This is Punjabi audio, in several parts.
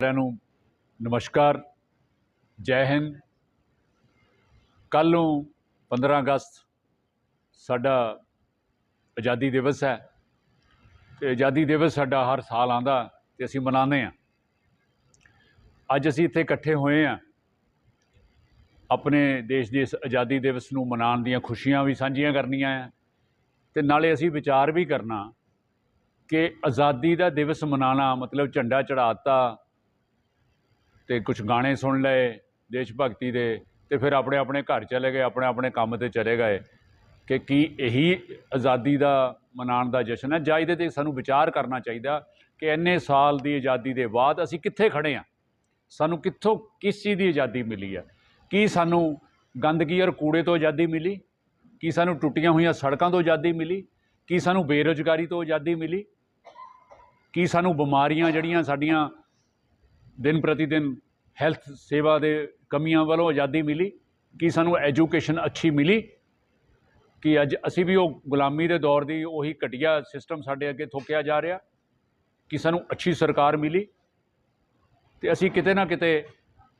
ਸਾਰਿਆਂ ਨੂੰ ਨਮਸਕਾਰ, ਜੈ ਹਿੰਦ। ਕੱਲ ਨੂੰ 15 ਅਗਸਤ ਸਾਡਾ ਆਜ਼ਾਦੀ ਦਿਵਸ ਹੈ ਤੇ ਆਜ਼ਾਦੀ ਦਿਵਸ ਸਾਡਾ ਹਰ ਸਾਲ ਆਂਦਾ ਤੇ ਅਸੀਂ ਮਨਾਉਂਦੇ ਆ ਅੱਜ ਅਸੀਂ ਇੱਥੇ ਇਕੱਠੇ ਹੋਏ ਆ ਆਪਣੇ ਦੇਸ਼ ਦੇ ਇਸ ਆਜ਼ਾਦੀ ਦਿਵਸ ਨੂੰ ਮਨਾਉਣ ਦੀਆਂ ਖੁਸ਼ੀਆਂ ਵੀ ਸਾਂਝੀਆਂ ਕਰਨੀਆਂ ਆ ਤੇ ਨਾਲੇ ਅਸੀਂ ਵਿਚਾਰ ਵੀ ਕਰਨਾ ਕਿ ਆਜ਼ਾਦੀ ਦਾ ਦਿਵਸ ਮਨਾਉਣਾ ਮਤਲਬ ਝੰਡਾ ਚੜਾਤਾ ਅਤੇ ਕੁਛ ਗਾਣੇ ਸੁਣ ਲਏ ਦੇਸ਼ ਭਗਤੀ ਦੇ ਅਤੇ ਫਿਰ ਆਪਣੇ ਆਪਣੇ ਘਰ ਚਲੇ ਗਏ, ਆਪਣੇ ਆਪਣੇ ਕੰਮ ਤੇ ਚਲੇ ਗਏ ਕਿ ਕੀ ਇਹੀ ਆਜ਼ਾਦੀ ਦਾ ਮਨਾਉਣ ਦਾ ਜਸ਼ਨ ਹੈ? ਜਾਂ ਇਹਦੇ ਤੇ ਸਾਨੂੰ ਵਿਚਾਰ ਕਰਨਾ ਚਾਹੀਦਾ ਕਿ ਇੰਨੇ ਸਾਲ ਦੀ ਆਜ਼ਾਦੀ ਦੇ ਬਾਅਦ ਅਸੀਂ ਕਿੱਥੇ ਖੜ੍ਹੇ ਹਾਂ? ਸਾਨੂੰ ਕਿੱਥੋਂ ਕਿਸ ਚੀਜ਼ ਦੀ ਆਜ਼ਾਦੀ ਮਿਲੀ ਹੈ? ਕੀ ਸਾਨੂੰ ਗੰਦਗੀ ਔਰ ਕੂੜੇ ਤੋਂ ਆਜ਼ਾਦੀ ਮਿਲੀ? ਕੀ ਸਾਨੂੰ ਟੁੱਟੀਆਂ ਹੋਈਆਂ ਸੜਕਾਂ ਤੋਂ ਆਜ਼ਾਦੀ ਮਿਲੀ? ਕੀ ਸਾਨੂੰ ਬੇਰੁਜ਼ਗਾਰੀ ਤੋਂ ਆਜ਼ਾਦੀ ਮਿਲੀ? ਕੀ ਸਾਨੂੰ ਬਿਮਾਰੀਆਂ ਜਿਹੜੀਆਂ ਸਾਡੀਆਂ ਦਿਨ ਪ੍ਰਤੀ ਦਿਨ ਹੈਲਥ ਸੇਵਾ ਦੇ ਕਮੀਆਂ ਵੱਲੋਂ ਆਜ਼ਾਦੀ ਮਿਲੀ, ਕਿ ਸਾਨੂੰ ਐਜੂਕੇਸ਼ਨ ਅੱਛੀ ਮਿਲੀ? ਕਿ ਅੱਜ ਅਸੀਂ ਵੀ ਉਹ ਗੁਲਾਮੀ ਦੇ ਦੌਰ ਦੀ ਉਹੀ ਘਟੀਆ ਸਿਸਟਮ ਸਾਡੇ ਅੱਗੇ ਥੋਕਿਆ ਜਾ ਰਿਹਾ? ਕਿ ਸਾਨੂੰ ਅੱਛੀ ਸਰਕਾਰ ਮਿਲੀ? ਤੇ ਅਸੀਂ ਕਿਤੇ ਨਾ ਕਿਤੇ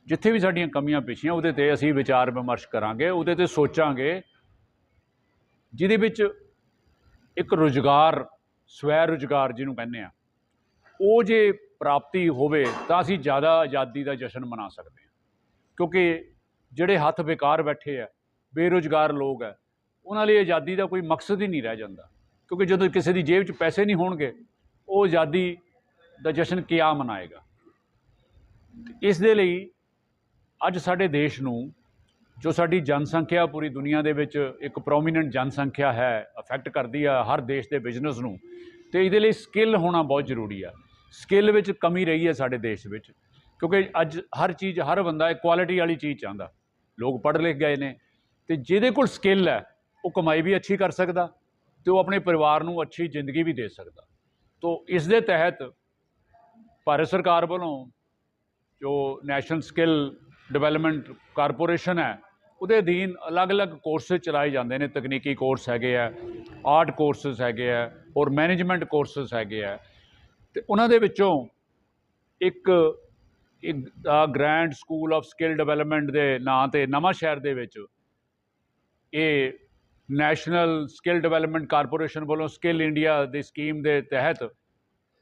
ਜਿੱਥੇ ਵੀ ਸਾਡੀਆਂ ਕਮੀਆਂ ਪੇਸ਼ੀਆਂ, ਉਹਦੇ ਤੇ ਅਸੀਂ ਵਿਚਾਰ ਵਿਮਰਸ਼ ਕਰਾਂਗੇ, ਉਹਦੇ ਤੇ ਸੋਚਾਂਗੇ, ਜਿਹਦੇ ਵਿੱਚ ਇੱਕ ਰੁਜ਼ਗਾਰ, ਸਵੈ ਰੁਜ਼ਗਾਰ ਜਿਹਨੂੰ ਕਹਿੰਦੇ ਆ, ਉਹ ਜੇ ਪ੍ਰਾਪਤੀ ਹੋਵੇ ਤਾਂ ਅਸੀਂ ਜ਼ਿਆਦਾ ਆਜ਼ਾਦੀ ਦਾ ਜਸ਼ਨ ਮਨਾ ਸਕਦੇ ਹਾਂ। ਕਿਉਂਕਿ ਜਿਹੜੇ ਹੱਥ ਬੇਕਾਰ ਬੈਠੇ ਆ, ਬੇਰੁਜ਼ਗਾਰ ਲੋਕ ਆ, ਉਹਨਾਂ ਲਈ ਆਜ਼ਾਦੀ ਦਾ ਕੋਈ ਮਕਸਦ ਹੀ ਨਹੀਂ ਰਹਿ ਜਾਂਦਾ। ਕਿਉਂਕਿ ਜਦੋਂ ਕਿਸੇ ਦੀ ਜੇਬ 'ਚ ਪੈਸੇ ਨਹੀਂ ਹੋਣਗੇ, ਉਹ ਆਜ਼ਾਦੀ ਦਾ ਜਸ਼ਨ ਕਿਆ ਮਨਾਏਗਾ? ਇਸ ਦੇ ਲਈ ਅੱਜ ਸਾਡੇ ਦੇਸ਼ ਨੂੰ, ਜੋ ਸਾਡੀ ਜਨਸੰਖਿਆ ਪੂਰੀ ਦੁਨੀਆ ਦੇ ਵਿੱਚ ਇੱਕ ਪ੍ਰੋਮੀਨੈਂਟ ਜਨਸੰਖਿਆ ਹੈ ਅਫੈਕਟ ਕਰਦੀ ਆ ਹਰ ਦੇਸ਼ ਦੇ ਬਿਜ਼ਨਸ ਨੂੰ, ਤੇ ਇਹਦੇ ਲਈ ਸਕਿੱਲ ਹੋਣਾ ਬਹੁਤ ਜ਼ਰੂਰੀ ਆ। ਸਕਿੱਲ ਵਿੱਚ ਕਮੀ ਰਹੀ ਹੈ ਸਾਡੇ ਦੇਸ਼ ਵਿੱਚ, ਕਿਉਂਕਿ ਅੱਜ ਹਰ ਚੀਜ਼, ਹਰ ਬੰਦਾ ਕੁਆਲਿਟੀ ਵਾਲੀ ਚੀਜ਼ ਚਾਹੁੰਦਾ। ਲੋਕ ਪੜ੍ਹ ਲਿਖ ਗਏ ਨੇ, ਤੇ ਜਿਹਦੇ ਕੋਲ ਸਕਿੱਲ ਹੈ, ਉਹ ਕਮਾਈ ਵੀ ਅੱਛੀ ਕਰ ਸਕਦਾ ਤੇ ਉਹ ਆਪਣੇ ਪਰਿਵਾਰ ਨੂੰ ਅੱਛੀ ਜ਼ਿੰਦਗੀ ਵੀ ਦੇ ਸਕਦਾ। ਤੋਂ ਇਸ ਦੇ ਤਹਿਤ ਭਾਰਤ ਸਰਕਾਰ ਵੱਲੋਂ ਜੋ ਨੈਸ਼ਨਲ ਸਕਿੱਲ ਡਿਵੈਲਪਮੈਂਟ ਕਾਰਪੋਰੇਸ਼ਨ ਹੈ, ਉਹਦੇ ਅਧੀਨ ਅਲੱਗ-ਅਲੱਗ ਕੋਰਸਸ ਚਲਾਏ ਜਾਂਦੇ ਨੇ। ਤਕਨੀਕੀ ਕੋਰਸ ਹੈਗੇ ਆ ਆਰਟ ਕੋਰਸਸ ਹੈਗੇ ਆ, ਔਰ ਮੈਨੇਜਮੈਂਟ ਕੋਰਸਸ ਹੈਗੇ ਆ। ਤੇ ਉਹਨਾਂ ਦੇ ਵਿੱਚੋਂ ਇੱਕ ਇੱਕ grand school of skill development ਦੇ ਨਾਂ ਤੇ ਨਵਾਂ ਸ਼ਹਿਰ ਦੇ ਵਿੱਚ ਇਹ ਨੈਸ਼ਨਲ ਸਕਿੱਲ ਡਿਵੈਲਪਮੈਂਟ ਕਾਰਪੋਰੇਸ਼ਨ ਵੱਲੋਂ ਸਕਿੱਲ ਇੰਡੀਆ ਦੀ ਸਕੀਮ ਦੇ ਤਹਿਤ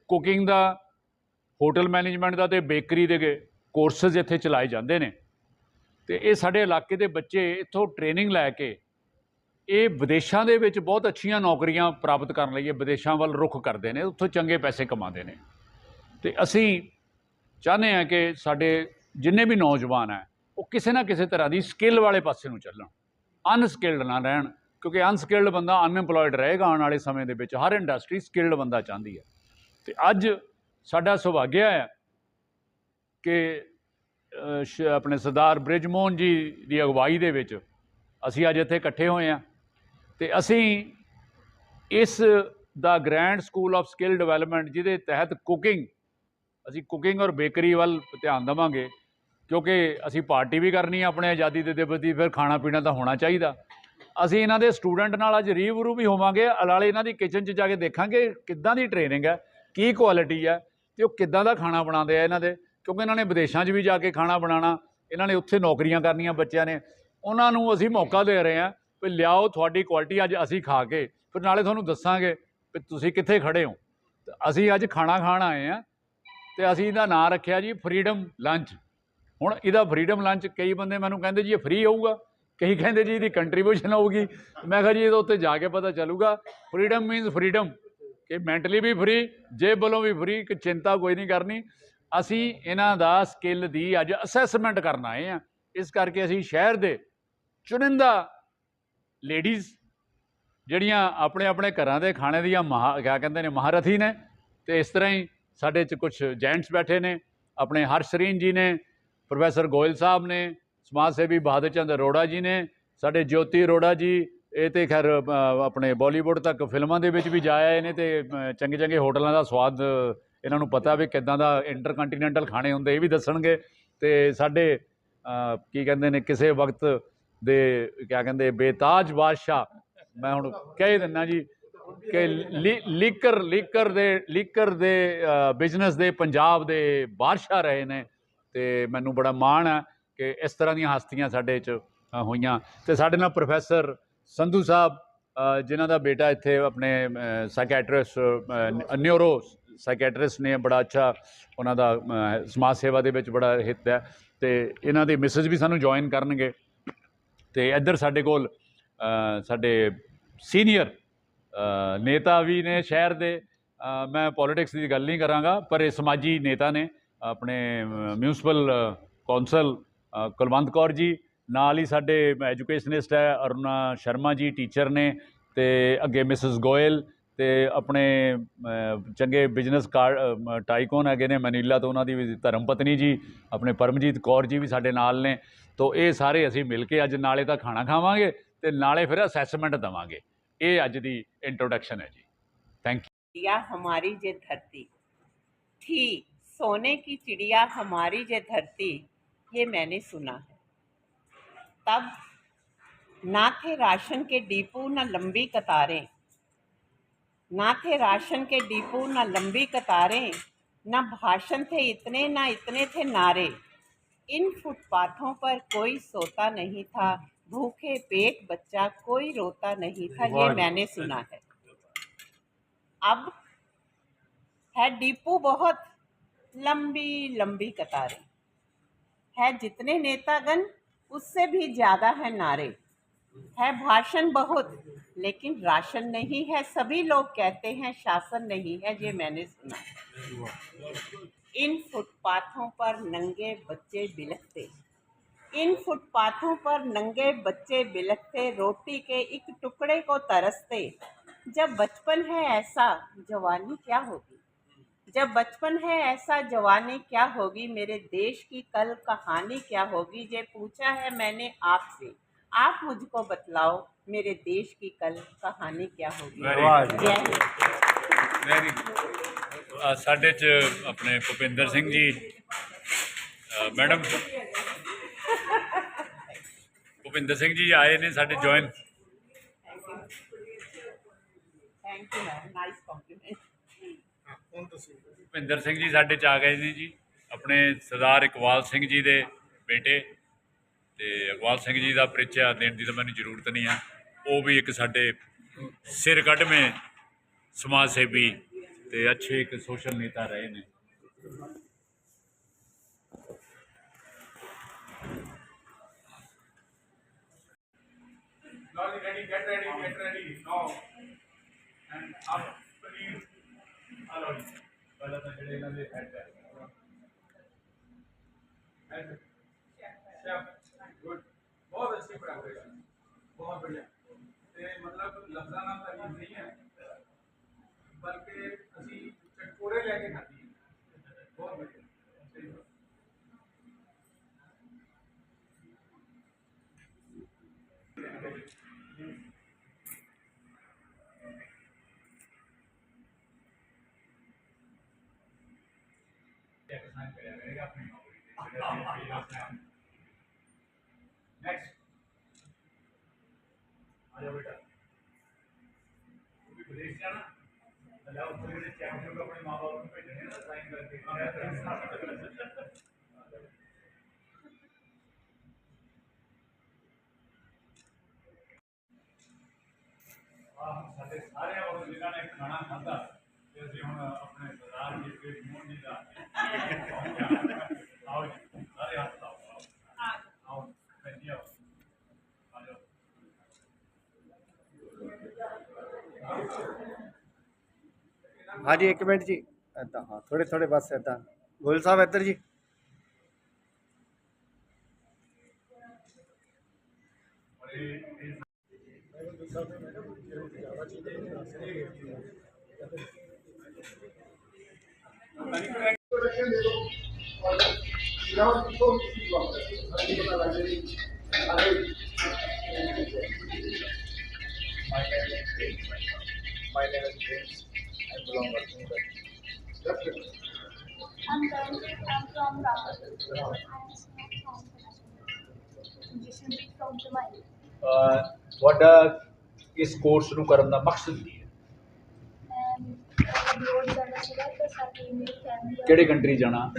ਕੁਕਿੰਗ ਦਾ ਹੋਟਲ ਮੈਨੇਜਮੈਂਟ ਦਾ ਤੇ ਬੇਕਰੀ ਦੇ ਕੋਰਸਸ ਇੱਥੇ ਚਲਾਏ ਜਾਂਦੇ ਨੇ। ਤੇ ਇਹ ਸਾਡੇ ਇਲਾਕੇ ਦੇ ਬੱਚੇ ਇੱਥੋਂ ਟ੍ਰੇਨਿੰਗ ਲੈ ਕੇ ਇਹ ਵਿਦੇਸ਼ਾਂ ਦੇ ਵਿੱਚ ਬਹੁਤ ਅੱਛੀਆਂ ਨੌਕਰੀਆਂ ਪ੍ਰਾਪਤ ਕਰਨ ਲਈ ਇਹ ਵਿਦੇਸ਼ਾਂ ਵੱਲ ਰੁਖ ਕਰਦੇ ਨੇ, ਉੱਥੋਂ ਚੰਗੇ ਪੈਸੇ ਕਮਾਉਂਦੇ ਨੇ। ਤੇ ਅਸੀਂ ਚਾਹੁੰਦੇ ਹਾਂ ਕਿ ਸਾਡੇ ਜਿੰਨੇ ਵੀ ਨੌਜਵਾਨ ਹੈ, ਉਹ ਕਿਸੇ ਨਾ ਕਿਸੇ ਤਰ੍ਹਾਂ ਦੀ ਸਕਿੱਲ ਵਾਲੇ ਪਾਸੇ ਨੂੰ ਚੱਲਣ, ਅਨਸਕਿਲਡ ਨਾ ਰਹਿਣ, ਕਿਉਂਕਿ ਅਨਸਕਿਲਡ ਬੰਦਾ ਅਨਐਮਪਲੋਇਡ ਰਹੇਗਾ ਆਉਣ ਵਾਲੇ ਸਮੇਂ ਦੇ ਵਿੱਚ, ਹਰ ਇੰਡਸਟਰੀ ਸਕਿਲਡ ਬੰਦਾ ਚਾਹੁੰਦੀ ਹੈ। ਤੇ ਅੱਜ ਸਾਡਾ ਸੁਭਾਗਿਆ ਹੈ ਕਿ ਸ਼- ਆਪਣੇ ਸਰਦਾਰ ਬ੍ਰਿਜਮੋਹਨ ਜੀ ਦੀ ਅਗਵਾਈ ਦੇ ਵਿੱਚ ਅਸੀਂ ਅੱਜ ਇੱਥੇ ਇਕੱਠੇ ਹੋਏ ਹਾਂ। ਤੇ ਅਸੀਂ ਇਸ ਦਾ grand school of skill development ਜਿਹਦੇ ਤਹਿਤ ਕੁਕਿੰਗ ਅਸੀਂ ਕੁਕਿੰਗ ਔਰ ਬੇਕਰੀ ਵੱਲ ਧਿਆਨ ਦੇਵਾਂਗੇ, ਕਿਉਂਕਿ ਅਸੀਂ ਪਾਰਟੀ ਵੀ ਕਰਨੀ ਹੈ ਆਪਣੇ ਆਜ਼ਾਦੀ ਦੇ ਦਿਵਸ ਦੀ, ਫਿਰ ਖਾਣਾ ਪੀਣਾ ਤਾਂ ਹੋਣਾ ਚਾਹੀਦਾ। ਅਸੀਂ ਇਹਨਾਂ ਦੇ ਸਟੂਡੈਂਟ ਨਾਲ ਅੱਜ ਰੀਵਰੂ ਵੀ ਹੋਵਾਂਗੇ ਅਲਾਲੇ ਇਹਨਾਂ ਦੀ ਕਿਚਨ 'ਚ ਜਾ ਕੇ ਦੇਖਾਂਗੇ ਕਿੱਦਾਂ ਦੀ ਟ੍ਰੇਨਿੰਗ ਹੈ, ਕੀ ਕੁਆਲਿਟੀ ਹੈ, ਤੇ ਉਹ ਕਿੱਦਾਂ ਦਾ ਖਾਣਾ ਬਣਾਉਂਦੇ ਆ ਇਹਨਾਂ ਦੇ, ਕਿਉਂਕਿ ਇਹਨਾਂ ਨੇ ਵਿਦੇਸ਼ਾਂ 'ਚ ਵੀ ਜਾ ਕੇ ਖਾਣਾ ਬਣਾਉਣਾ, ਇਹਨਾਂ ਨੇ ਉੱਥੇ ਨੌਕਰੀਆਂ ਕਰਨੀਆਂ ਬੱਚਿਆਂ ਨੇ, ਉਹਨਾਂ ਨੂੰ ਅਸੀਂ ਮੌਕਾ ਦੇ ਰਹੇ ਹਾਂ ਵੀ ਲਿਆਓ, ਤੁਹਾਡੀ ਕੁਆਲਿਟੀ ਅੱਜ ਅਸੀਂ ਖਾ ਕੇ, ਫਿਰ ਨਾਲੇ ਤੁਹਾਨੂੰ ਦੱਸਾਂਗੇ ਵੀ ਤੁਸੀਂ ਕਿੱਥੇ ਖੜੇ ਹੋ। ਅਸੀਂ ਅੱਜ ਖਾਣਾ ਖਾਣ ਆਏ ਆ ਤੇ ਅਸੀਂ ਇਹਦਾ ਨਾਂ ਰੱਖਿਆ ਜੀ ਫਰੀडम ਲੰਚ ਹੁਣ ਇਹਦਾ ਫਰੀडम ਲੰਚ ਕਈ ਬੰਦੇ ਮੈਨੂੰ ਕਹਿੰਦੇ ਜੀ ਇਹ ਫ੍ਰੀ ਹੋਊਗਾ। ਕਈ ਕਹਿੰਦੇ ਜੀ ਇਹਦੀ ਕੰਟਰੀਬਿਊਸ਼ਨ ਹੋਊਗੀ। ਮੈਂ ਕਿਹਾ ਜੀ ਇਹਦੇ ਉੱਤੇ ਜਾ ਕੇ ਪਤਾ ਚੱਲੂਗਾ। ਫਰੀडम ਮੀਨਸ ਫਰੀडम ਕਿ ਮੈਂਟਲੀ ਵੀ ਫ੍ਰੀ ਜੇਬ ਵੱਲੋਂ ਵੀ ਫ੍ਰੀ ਕਿ ਚਿੰਤਾ ਕੋਈ ਨਹੀਂ ਕਰਨੀ। ਅਸੀਂ ਇਹਨਾਂ ਦਾ ਸਕਿੱਲ ਦੀ ਅੱਜ ਅਸੈਸਮੈਂਟ ਕਰਨ ਆਏ ਆ ਇਸ ਕਰਕੇ ਅਸੀਂ ਸ਼ਹਿਰ ਦੇ ਚੁਣਿੰਦਾ ਲੇਡੀਜ਼ ਜਿਹੜੀਆਂ ਆਪਣੇ ਆਪਣੇ ਘਰਾਂ ਦੇ ਖਾਣੇ ਦੀਆਂ ਮਹਾ, ਕਿਆ ਕਹਿੰਦੇ ਨੇ, ਮਹਾਰਥੀ ਨੇ ਤੇ ਇਸ ਤਰ੍ਹਾਂ ਹੀ ਸਾਡੇ 'ਚ ਕੁਝ ਜੈਂਟਸ ਬੈਠੇ ਨੇ, ਆਪਣੇ ਹਰਸ਼ਰੀਨ ਜੀ ਨੇ, ਪ੍ਰੋਫੈਸਰ ਗੋਇਲ ਸਾਹਿਬ ਨੇ, ਸਮਾਜ ਸੇਵੀ ਬਹਾਦਰ ਚੰਦ ਅਰੋੜਾ ਜੀ ਨੇ, ਸਾਡੇ ਜੋਤੀ ਅਰੋੜਾ ਜੀ, ਇਹ ਤੇ ਖੈਰ ਆਪਣੇ ਬਾਲੀਵੁੱਡ ਤੱਕ ਫਿਲਮਾਂ ਦੇ ਵਿੱਚ ਵੀ ਜਾ ਆਏ ਨੇ ਤੇ ਚੰਗੇ ਚੰਗੇ ਹੋਟਲਾਂ ਦਾ ਸਵਾਦ ਇਹਨਾਂ ਨੂੰ ਪਤਾ ਵੀ ਕਿੱਦਾਂ ਦਾ ਇੰਟਰਕੰਟੀਨੈਂਟਲ ਖਾਣੇ ਹੁੰਦੇ, ਇਹ ਵੀ ਦੱਸਣਗੇ ਤੇ ਸਾਡੇ ਕੀ ਕਹਿੰਦੇ ਨੇ, ਕਿਸੇ ਵਕਤ ਦੇ, ਕਿਆ ਕਹਿੰਦੇ, ਬੇਤਾਜ ਬਾਦਸ਼ਾਹ। ਮੈਂ ਹੁਣ ਕਹਿ ਦਿੰਨਾ ਜੀ ਕਿ ਲੀ- ਲੀਕਰ ਲੀਕਰ ਦੇ ਲੀਕਰ ਦੇ ਬਿਜ਼ਨਸ ਦੇ ਪੰਜਾਬ ਦੇ ਬਾਦਸ਼ਾਹ ਰਹੇ ਨੇ ਤੇ ਮੈਨੂੰ ਬੜਾ ਮਾਣ ਹੈ ਕਿ ਇਸ ਤਰ੍ਹਾਂ ਦੀਆਂ ਹਸਤੀਆਂ ਸਾਡੇ 'ਚ ਹੋਈਆਂ। ਤੇ ਸਾਡੇ ਨਾਲ ਪ੍ਰੋਫੈਸਰ ਸੰਧੂ ਸਾਹਿਬ ਜਿਨ੍ਹਾਂ ਦਾ ਬੇਟਾ ਇੱਥੇ ਆਪਣੇ ਸਾਈਕੈਟਰਿਸਟ ਨਿਊਰੋ ਸਾਈਕੈਟਰਿਸਟ ਨੇ, ਬੜਾ ਅੱਛਾ ਉਹਨਾਂ ਦਾ ਸਮਾਜ ਸੇਵਾ ਦੇ ਵਿੱਚ ਬੜਾ ਹਿੱਤ ਹੈ ਤੇ ਇਹਨਾਂ ਦੇ ਮਿਸਜ਼ ਵੀ ਸਾਨੂੰ ਜੁਆਇਨ ਕਰਨਗੇ। ਤੇ ਇੱਧਰ ਸਾਡੇ ਕੋਲ ਸਾਡੇ ਸੀਨੀਅਰ ਨੇਤਾ ਵੀ ਨੇ ਸ਼ਹਿਰ ਦੇ। ਮੈਂ ਪੋਲਿਟਿਕਸ ਦੀ ਗੱਲ ਨਹੀਂ ਕਰਾਂਗਾ, ਪਰ ਇਹ ਸਮਾਜੀ ਨੇਤਾ ਨੇ, ਆਪਣੇ ਮਿਊਨਿਸਪਲ ਕੌਂਸਲ ਕੁਲਵੰਤ ਕੌਰ ਜੀ, ਨਾਲ ਹੀ ਸਾਡੇ ਐਜੂਕੇਸ਼ਨਿਸਟ ਹੈ, ਅਰੁਣਾ ਸ਼ਰਮਾ ਜੀ ਟੀਚਰ ਨੇ ਤੇ ਅੱਗੇ ਮਿਸਿਸ ਗੋਇਲ ਤੇ ਆਪਣੇ ਅ, ਚੰਗੇ ਬਿਜ਼ਨਸ ਕਾਰ ਟਾਈਕੋਨ ਹੈਗੇ ਨੇ ਮਨੀਲਾ ਤੋਂ ਉਹਨਾਂ ਦੀ ਵੀ ਧਰਮ ਪਤਨੀ ਜੀ ਆਪਣੇ ਪਰਮਜੀਤ ਕੌਰ ਜੀ ਵੀ ਸਾਡੇ ਨਾਲ ਨੇ ਤੋਂ ਇਹ ਸਾਰੇ ਅਸੀਂ ਮਿਲ ਕੇ ਅੱਜ ਨਾਲੇ ਤਾਂ ਖਾਣਾ ਖਾਵਾਂਗੇ ਤੇ ਨਾਲੇ ਫਿਰ ਅਸੈਸਮੈਂਟ ਦਵਾਂਗੇ ਇਹ ਅੱਜ ਦੀ ਇੰਟਰੋਡਕਸ਼ਨ ਹੈ ਜੀ ਥੈਂਕ ਯੂ चिड़िया हमारी जे धरती थी सोने की चिड़िया हमारी जे धरती ये मैंने सुना है तब ना थे राशन के डिपो न लंबी कतारें ना थे राशन के डिपो ना लंबी कतारें न भाषण थे इतने ना इतने थे नारे। इन फुटपाथों पर कोई सोता नहीं था भूखे पेट बच्चा कोई रोता नहीं था ये मैंने सुना है। अब है डिपो बहुत लंबी लंबी कतारें। है जितने नेतागण उससे भी ज़्यादा है नारे। है भाषण बहुत लेकिन राशन नहीं है, सभी लोग कहते हैं शासन नहीं है, ये मैंने सुना। इन फुटपाथों पर नंगे बच्चे बिलखते। इन फुटपाथों पर नंगे बच्चे बिलखते, रोटी के एक टुकड़े को तरसते। जब बचपन है ऐसा, जवानी क्या होगी? जब बचपन है ऐसा, जवानी क्या होगी? मेरे देश की कल कहानी क्या होगी? ये पूछा है मैंने आपसे। आप मुझको बतलाओ मेरे देश की कल कहानी क्या होगी Very जय हिंद ਵੈਰੀ ਗੁੱਡ ਸਾਡੇ ਚ ਆਪਣੇ ਭੁਪਿੰਦਰ ਸਿੰਘ ਜੀ ਅ, ਮੈਡਮ ਭੁਪਿੰਦਰ ਸਿੰਘ ਜੀ ਆਏ ਨੇ ਸਾਡੇ join thank you ma'am nice compliment Bhupinder Singh ji ਸਾਡੇ ਚ ਆ ਗਏ ਨੇ ਜੀ ਆਪਣੇ ਸਰਦਾਰ ਇਕਬਾਲ ਸਿੰਘ ਜੀ ਦੇ ਬੇਟੇ ਤੇ ਇਕਬਾਲ ਸਿੰਘ ਜੀ ਦਾ ਪਰਿਚੈ ਦੇਣ ਦੀ ਤਾਂ ਮੈਨੂੰ ਜ਼ਰੂਰਤ ਨਹੀਂ ਆ ਉਹ ਵੀ ਇੱਕ ਸਾਡੇ ਸਿਰ ਕੱਢਵੇਂ ਸਮਾਜ ਸੇਵੀ ਤੇ ਅੱਛੇ ਇੱਕ ਸੋਸ਼ਲ ਨੇਤਾ ਰਹੇ ਨੇ ready, get ready, get ready, now. And up, please, allow you. ਪਹਿਲਾਂ ਤਾਂ ਜਿਹੜੇ ਇਹਨਾਂ ਦੇ ਹੈਡ ਹੈ ਹੈਡ ਸ਼ੈਫ बहुत अच्छी प्रेपरेशन बहुत बढ़िया मतलब लफ्जा नाम तमीज नहीं है बल्कि असं चटकोरे लैके खाती है बहुत बढ़िया Yeah, it's not good. I got pretty much. ਬੇਟਾ ਤੂੰ ਵੀ ਵਿਦੇਸ਼ ਜਾਣਾ ਤਾਂ ਲੈ ਉੱਥੇ ਜਿਹੜੇ ਚੈੱਕ ਜੋ ਆਪਣੇ ਮਾਪੇ ਨੂੰ ਭੇਜਣੇ ਨਾ ਸਾਈਨ ਕਰਕੇ ਆਹ ਸਾਡੇ ਸਾਰਿਆਂ ਵੱਲੋਂ ਜਿਨ੍ਹਾਂ ਨੇ ਖਾਣਾ ਖਾਧਾ ਤੇ ਅਸੀਂ ਹੁਣ ਆਪਣੇ ਸਰਦਾਰ ਜੀ ਦੇ ਮੋਹਨ ਜੀ ਦਾ ਆਓ ਜੀ ਸਾਰੇ ਹੱਥ ਲਾਓ ਆਓ ਆਓ ਬੈਠੀ ਆਓ ਆ ਜਾਓ ਹਾਂਜੀ ਇੱਕ ਮਿੰਟ ਜੀ ਏਦਾਂ ਹਾਂ ਥੋੜੇ ਥੋੜੇ ਬਸ ਏਦਾਂ ਗੋਲ ਸਾਹਿਬ ਇੱਧਰ ਜੀ ਔਰ ਇਹ ਇਹ I'm currently I'm from Rahul. Musician from Jamaica. ਅਹ ਤੁਹਾਡਾ ਇਸ ਕੋਰਸ ਨੂੰ ਕਰਨ ਦਾ ਮਕਸਦ ਕੀ ਹੈ? ਕਿਹੜੇ ਕੰਟਰੀ ਜਾਣਾ?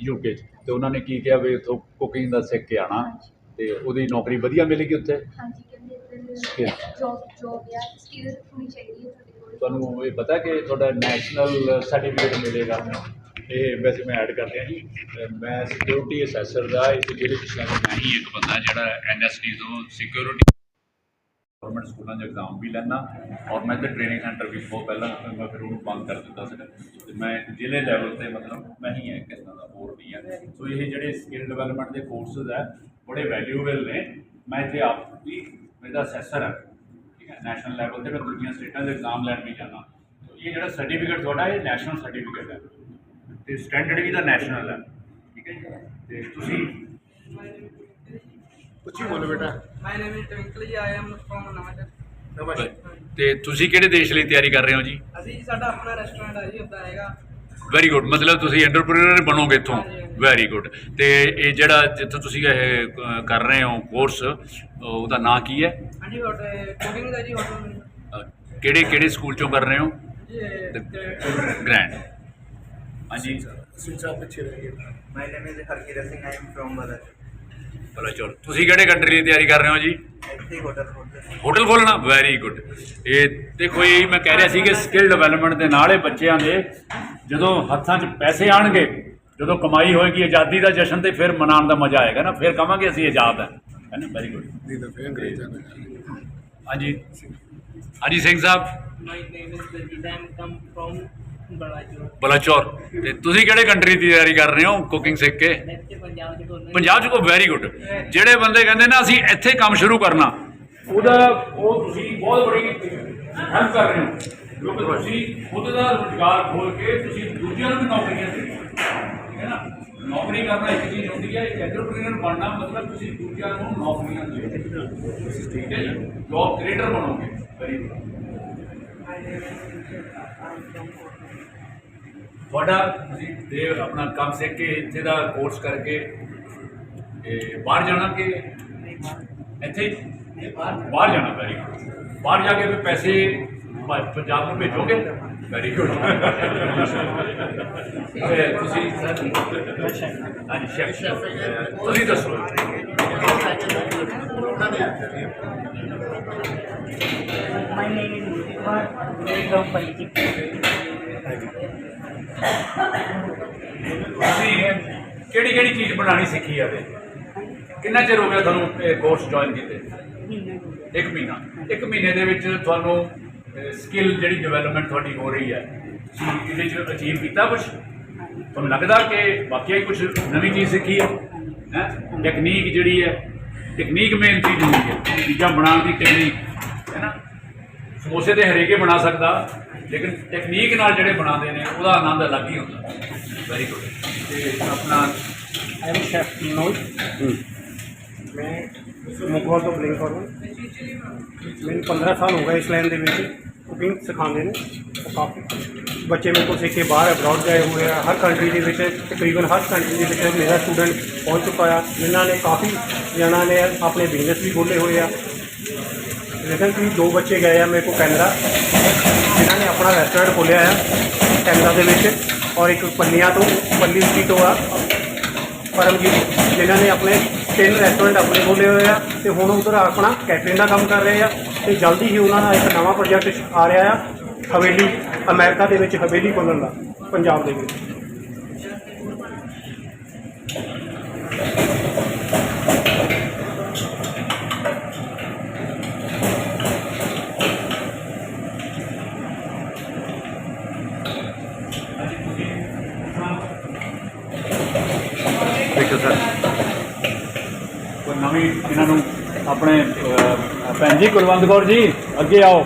ਯੂਕੇ ਚ। ਤੇ ਉਹਨਾਂ ਨੇ ਕੀ ਕਿਹਾ ਵੀ ਉੱਥੋਂ ਕੁਕਿੰਗ ਦਾ ਸਿੱਖ ਕੇ ਆਣਾ ਤੇ ਉਹਦੀ ਨੌਕਰੀ ਵਧੀਆ ਮਿਲੇਗੀ ਉੱਥੇ? ਹਾਂਜੀ ਕਹਿੰਦੇ ਜੌਬ ਜੌਬ ਆ। ਸਕਿੱਲ ਹੋਣੀ ਚਾਹੀਦੀ ਹੈ ਤੁਹਾਨੂੰ ਇਹ ਪਤਾ ਕਿ ਤੁਹਾਡਾ ਨੈਸ਼ਨਲ ਸਰਟੀਫਿਕੇਟ ਮਿਲੇਗਾ। ਇਹ ਵੈਸੇ ਮੈਂ ਐਡ ਕਰ ਰਿਹਾ ਜੀ। ਮੈਂ ਸਿਕਿਉਰਿਟੀ ਅਸੈਸਰ ਦਾ ਇਸ ਜ਼ਿਲ੍ਹੇ 'ਚ ਸ਼ਾਇਦ ਮੈਂ ਹੀ ਇੱਕ ਬੰਦਾ ਜਿਹੜਾ ਐਨਐਸਡੀ ਤੋਂ ਸਿਕਿਉਰਿਟੀ ਗਵਰਨਮੈਂਟ ਸਕੂਲਾਂ 'ਚ ਐਗਜ਼ਾਮ ਵੀ ਲੈਣਾ ਔਰ ਮੈਂ ਤੇ ਟ੍ਰੇਨਿੰਗ ਸੈਂਟਰ ਵੀ ਬਹੁਤ ਪਹਿਲਾਂ ਮੈਂ ਫਿਰ ਉਹਨੂੰ ਬੰਦ ਕਰ ਦਿੱਤਾ ਸੀਗਾ। ਤੇ ਮੈਂ ਜ਼ਿਲ੍ਹੇ ਲੈਵਲ ਤੇ ਮਤਲਬ ਮੈਂ ਹੀ ਹੈ ਕਿਸ ਤਰ੍ਹਾਂ ਦਾ ਹੋਰ ਨਹੀਂ ਹੈ ਸੋ ਇਹ ਜਿਹੜੇ ਸਕਿੱਲ ਡਿਵੈਲਪਮੈਂਟ ਦੇ ਕੋਰਸਸ ਹੈ ਬੜੇ ਵੈਲਿਊਏਬਲ ਨੇ। ਮੈਂ ਇੱਥੇ ਆਪ ਵੀ, ਮੇਰਾ ਅਸੈਸਰ ਹਾਂ ਹੈ ਨੈਸ਼ਨਲ ਲੈਵਲ ਤੇ ਮੈਂ ਦੂਜੀਆਂ ਸਟੇਟਾਂ ਦੇ ਐਗਜ਼ਾਮ ਲੈਣ ਵੀ ਜਾਣਾ ਇਹ ਜਿਹੜਾ ਸਰਟੀਫਿਕੇਟ ਤੁਹਾਡਾ ਇਹ ਨੈਸ਼ਨਲ ਸਰਟੀਫਿਕੇਟ ਹੈ। ਤੇ ਸਟੈਂਡਰਡ ਵੀ ਦਾ ਨੈਸ਼ਨਲ ਹੈ। ਠੀਕ ਹੈ ਜੀ? ਤੇ ਤੁਸੀਂ? ਉੱਚੀ ਬੋਲੋ ਬੇਟਾ। Name is Twinkle ji. I am from Namajar. ਨਮਸਕਾਰ ਤੇ ਤੁਸੀਂ ਕਿਹੜੇ ਦੇਸ਼ ਲਈ ਤਿਆਰੀ ਕਰ ਰਹੇ ਹੋ ਜੀ? ਅਸੀਂ ਸਾਡਾ ਆਪਣਾ ਰੈਸਟੋਰੈਂਟ ਹੈ ਜੀ ਉੱਦਾਂ ਹੈਗਾ। ਵੈਰੀ ਗੁੱਡ ਮਤਲਬ ਤੁਸੀਂ ਐਂਟਰਪ੍ਰੀਨਰ ਬਣੋਗੇ ਇੱਥੋਂ। ਵੈਰੀ ਗੁੱਡ ਤੇ ਇਹ ਜਿਹੜਾ ਜਿੱਥੋਂ ਤੁਸੀਂ ਇਹ ਕਰ ਰਹੇ ਹੋ ਕੋਰਸ ਉਹਦਾ ਨਾਂ ਕੀ ਹੈ? ਹਾਂਜੀ ਕੁਕਿੰਗ ਦਾ ਜੀ ਕਿਹੜੇ ਕਿਹੜੇ ਸਕੂਲ ਚੋਂ ਕਰ ਰਹੇ ਹੋ? ਗ੍ਰੈਂਡ ਹਾਂਜੀ। My name is Harkirat Singh. I am from Badar. ਚਲੋ ਚਲੋ। ਤੁਸੀਂ ਕਿਹੜੇ ਕੰਟਰੀ ਲਈ ਤਿਆਰੀ ਕਰ ਰਹੇ ਹੋ ਜੀ? ਇੱਥੇ ਹੋਟਲ ਹੋਟਲ ਖੋਲਣਾ ਵੈਰੀ ਗੁੱਡ ਇਹ ਦੇਖੋ ਇਹ ਮੈਂ ਕਹਿ ਰਿਹਾ ਸੀ ਕਿ ਸਕਿੱਲ ਡਿਵੈਲਪਮੈਂਟ ਦੇ ਨਾਲ ਇਹ ਬੱਚਿਆਂ ਦੇ ਜਦੋਂ ਹੱਥਾਂ 'ਚ ਪੈਸੇ ਆਣਗੇ ਜਦੋਂ ਕਮਾਈ ਹੋਏਗੀ ਆਜ਼ਾਦੀ ਦਾ ਜਸ਼ਨ ਤੇ ਫਿਰ ਮਨਾਉਣ ਦਾ ਮਜ਼ਾ ਆਏਗਾ ਨਾ ਫਿਰ ਕਵਾਂਗੇ ਅਸੀਂ ਆਜ਼ਾਦ ਹਾਂ। ਹੈ ਨਾ? ਵੈਰੀ ਗੁੱਡ ਹਾਂਜੀ। ਹਾਂਜੀ Singh Sahib. Name is Daljit. I am come from Balachur. Balachaur ਤੇ ਤੁਸੀਂ ਕਿਹੜੇ ਕੰਟਰੀ ਦੀ ਤਿਆਰੀ ਕਰ ਰਹੇ ਹੋ ਕੁਕਿੰਗ ਸਿੱਖ ਕੇ? ਪੰਜਾਬ ਚ ਦੋਨੇ ਪੰਜਾਬ 'ਚ ਕੋ ਵੈਰੀ ਗੁੱਡ ਜਿਹੜੇ ਬੰਦੇ ਕਹਿੰਦੇ ਨਾ ਅਸੀਂ ਇੱਥੇ ਕੰਮ ਸ਼ੁਰੂ ਕਰਨਾ। ਉਹਦਾ ਉਹ ਤੁਸੀਂ ਬਹੁਤ ਬੜੀ ਹੈਲਪ ਕਰ ਰਹੇ ਹੋ। ਕਿਉਂਕਿ ਤੁਸੀਂ ਖੁਦ ਦਾ ਰੁਜ਼ਗਾਰ ਖੋਲ ਕੇ ਤੁਸੀਂ ਦੂਜਿਆਂ ਨੂੰ ਵੀ ਨੌਕਰੀਆਂ ਦੇ ਰਹੇ ਹੋ। ਨਾ ਨੌਕਰੀ ਕਰਨਾ ਇੱਕ ਚੀਜ਼ ਹੁੰਦੀ ਹੈ ਇੱਕ ਐਂਟਰਪ੍ਰੀਨਰ ਬਣਨਾ ਮਤਲਬ ਤੁਸੀਂ ਦੂਜਿਆਂ ਨੂੰ ਨੌਕਰੀਆਂ ਦੇ ਰਹੇ ਹੋ ਠੀਕ ਹੈ ਜੀ ਜੌਬ ਕ੍ਰੀਏਟਰ ਬਣੋਗੇ ਵੈਰੀ ਗੁੱਡ ਤੁਹਾਡਾ ਤੁਸੀਂ ਦੇ ਆਪਣਾ ਕੰਮ ਸਿੱਖ ਕੇ ਇੱਥੇ ਦਾ ਕੋਰਸ ਕਰਕੇ ਇਹ ਬਾਹਰ ਜਾਣਾ ਕਿ? ਇੱਥੇ ਹੀ? ਬਾਹਰ। ਜਾਣਾ ਵੈਰੀ ਗੁੱਡ ਬਾਹਰ ਜਾ ਕੇ ਫਿਰ ਪੈਸੇ ਪ- ਪੰਜਾਬ ਨੂੰ ਭੇਜੋਗੇ? ਵੈਰੀ ਗੁੱਡ ਤੁਸੀਂ ਹਾਂਜੀ ਸ਼ੈਫ ਤੁਸੀਂ ਦੱਸੋ My name is am from. ਤੁਸੀਂ ਕਿਹੜੀ ਕਿਹੜੀ ਚੀਜ਼ ਬਣਾਉਣੀ ਸਿੱਖੀ ਆ ਤੇ ਕਿੰਨਾ ਚਿਰ ਹੋ ਗਿਆ ਤੁਹਾਨੂੰ ਇਹ ਕੋਰਸ ਜੁਆਇਨ ਕੀਤੇ? ਇੱਕ ਮਹੀਨਾ। ਇੱਕ ਮਹੀਨੇ ਦੇ ਵਿੱਚ ਤੁਹਾਨੂੰ ਸਕਿੱਲ ਜਿਹੜੀ ਡਿਵੈਲਪਮੈਂਟ ਤੁਹਾਡੀ ਹੋ ਰਹੀ ਹੈ ਤੁਸੀਂ ਇਹਦੇ ਚ ਅਚੀਵ ਕੀਤਾ ਕੁਝ ਤੁਹਾਨੂੰ ਲੱਗਦਾ ਕਿ ਵਾਕਿਆ ਹੀ ਕੁਝ ਨਵੀਂ ਚੀਜ਼ ਸਿੱਖੀ ਹੈ? ਹੈ? ਟੈਕਨੀਕ ਜਿਹੜੀ ਹੈ ਟੈਕਨੀਕ ਮੇਨ ਚੀਜ਼ ਹੁੰਦੀ ਹੈ ਚੀਜ਼ਾਂ ਬਣਾਉਣ ਦੀ ਟੈਕਨੀਕ ਹੈ ਨਾ ਸਮੋਸੇ ਤੇ ਹਰੇਕੇ ਬਣਾ ਸਕਦਾ ਲੇਕਿਨ ਟੈਕਨੀਕ ਨਾਲ ਜਿਹੜੇ ਬਣਾਉਂਦੇ ਨੇ ਉਹਦਾ ਆਨੰਦ ਅਲੱਗ ਹੀ ਹੁੰਦਾ। ਵੈਰੀ ਗੁੱਡ ਤੇ ਆਪਣਾ ਆਈ ਐਮ ਸ਼ੈਫ ਵਿਨੋਦ ਮੈਂ ਮੁਕਵਾ ਤੋਂ ਬਲਿੰਕ ਕਰੋ। ਮੈਨੂੰ 15 ਸਾਲ ਹੋ ਗਏ ਇਸ ਲਾਈਨ ਦੇ ਵਿੱਚ। ਕੁਕਿੰਗ ਸਿਖਾਉਂਦੇ ਨੇ। ਉਹ ਕਾਫੀ ਬੱਚੇ ਮੇਰੇ ਕੋਲ ਸਿੱਖ ਕੇ ਬਾਹਰ ਅਬਰਾਡ ਗਏ ਹੋਏ ਆ। ਹਰ ਕੰਟਰੀ ਦੇ ਵਿੱਚ, ਤਕਰੀਬਨ ਹਰ ਕੰਟਰੀ ਦੇ ਵਿੱਚ ਮੇਰਾ ਸਟੂਡੈਂਟ ਪਹੁੰਚ ਚੁੱਕਾ ਆ। ਜਿਨ੍ਹਾਂ ਨੇ ਕਾਫੀ ਜਣਾ ਨੇ ਆਪਣੇ ਬਿਜ਼ਨਸ ਵੀ ਖੋਲ੍ਹੇ ਹੋਏ ਆ। ਲੇਕਿਨ ਕਿ ਦੋ ਬੱਚੇ ਗਏ ਆ ਮੇਰੇ ਕੋਲ ਕੈਨੇਡਾ। ਜਿਨ੍ਹਾਂ ਨੇ ਆਪਣਾ ਰੈਸਟੋਰੈਂਟ ਖੋਲ੍ਹਿਆ ਆ ਕੈਨੇਡਾ ਦੇ ਵਿੱਚ ਔਰ ਇੱਕ ਪੰਨੀਆਂ ਤੋਂ, ਪੰਨੀ ਸਿਟੀ ਤੋਂ ਆ। ਪਰਮਜੀਤ, ਜਿਨ੍ਹਾਂ ਨੇ ਆਪਣੇ ਤਿੰਨ ਰੈਸਟੋਰੈਂਟ ਆਪਣੇ ਖੋਲ੍ਹੇ ਹੋਏ ਆ ਤੇ ਹੁਣ ਉਧਰ ਆਪਣਾ ਕੈਟਰਿੰਗ ਦਾ ਕੰਮ ਕਰ ਰਹੇ ਆ ਤੇ ਜਲਦੀ ਹੀ ਉਹਨਾਂ ਦਾ ਇੱਕ ਨਵਾਂ ਪ੍ਰੋਜੈਕਟ ਆ ਰਿਹਾ ਆ ਹਵੇਲੀ, ਅਮਰੀਕਾ ਦੇ ਵਿੱਚ ਹਵੇਲੀ ਖੋਲ੍ਹਣ ਦਾ, ਪੰਜਾਬ ਦੇ ਵਿੱਚ ਦੇਖੋ ਸਰ ਨਵੀਂ ਇਹਨਾਂ ਨੂੰ ਆਪਣੇ ਭੈਣ ਜੀ ਕੁਲਵੰਤ ਕੌਰ ਜੀ ਅੱਗੇ ਆਓ।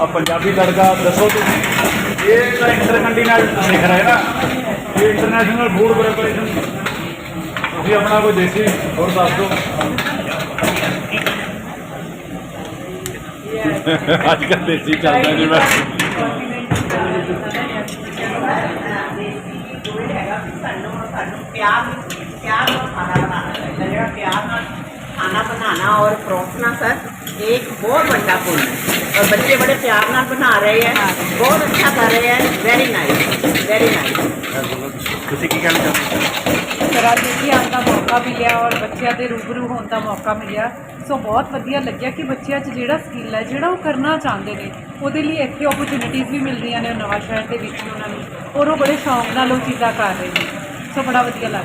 ਆ ਪੰਜਾਬੀ ਤੜਕਾ ਦੱਸੋ ਤੁਸੀਂ। ਇਹ ਤਾਂ ਇੰਟਰਕੰਟੀਨੈਂਟਲ ਲਿਖ ਰਿਹਾ ਹੈ ਨਾ। ਇਹ ਇੰਟਰਨੈਸ਼ਨਲ ਫੂਡ ਪ੍ਰੈਪਰੇਸ਼ਨ ਤੁਸੀਂ ਆਪਣਾ ਕੋਈ ਦੇਸੀ ਹੋਰ ਦੱਸ ਦਿਓ। ਅੱਜ ਕੱਲ੍ਹ ਦੇਸੀ ਚੱਲਦਾ ਜੀ ਮੈਂ ਸਾਨੂੰ ਸਾਨੂੰ ਪਿਆਰ ਪਿਆਰ ਨਾਲ ਖਾਣਾ ਬਣਾਉਣਾ ਚਾਹੀਦਾ ਜਿਹੜਾ ਪਿਆਰ ਨਾਲ ਖਾਣਾ ਬਣਾਉਣਾ ਔਰ ਪਰੋਸਣਾ ਸਰ ਇਹ ਇੱਕ ਬਹੁਤ ਵੱਡਾ ਗੁਣ ਹੈ ਔਰ ਬੱਚੇ ਬੜੇ ਪਿਆਰ ਨਾਲ ਬਣਾ ਰਹੇ ਹੈ ਬਹੁਤ ਅੱਛਾ ਕਰ ਰਹੇ ਹੈ ਵੈਰੀ ਨਾਈਸ ਵੈਰੀ ਨਾਈਸ ਤੁਸੀਂ ਕੀ ਕਹਿਣਾ ਚਾਹੁੰਦੇ ਹੋ ਤਰ੍ਹਾਂ ਦੇਖੀ ਆਉਣ ਦਾ ਮੌਕਾ ਮਿਲਿਆ ਔਰ ਬੱਚਿਆਂ ਦੇ ਰੂਬਰੂ ਹੋਣ ਦਾ ਮੌਕਾ ਮਿਲਿਆ। ਸੋ ਬਹੁਤ ਵਧੀਆ ਲੱਗਿਆ ਕਿ ਬੱਚਿਆਂ 'ਚ ਜਿਹੜਾ ਸਕਿੱਲ ਹੈ ਜਿਹੜਾ ਉਹ ਕਰਨਾ ਚਾਹੁੰਦੇ ਨੇ ਉਹਦੇ ਲਈ ਇੱਥੇ ਓਪਰਚੁਨਿਟੀਜ਼ ਵੀ ਮਿਲ ਰਹੀਆਂ ਨੇ ਨਵਾਂ ਸ਼ਹਿਰ ਦੇ ਵਿੱਚ ਉਹਨਾਂ ਨੂੰ। ਔਰ ਉਹ ਬੜੇ ਸ਼ੌਂਕ ਨਾਲ ਉਹ ਚੀਜ਼ਾਂ ਕਰ ਰਹੇ ਨੇ। ਸੋ ਬੜਾ ਵਧੀਆ ਲੱਗ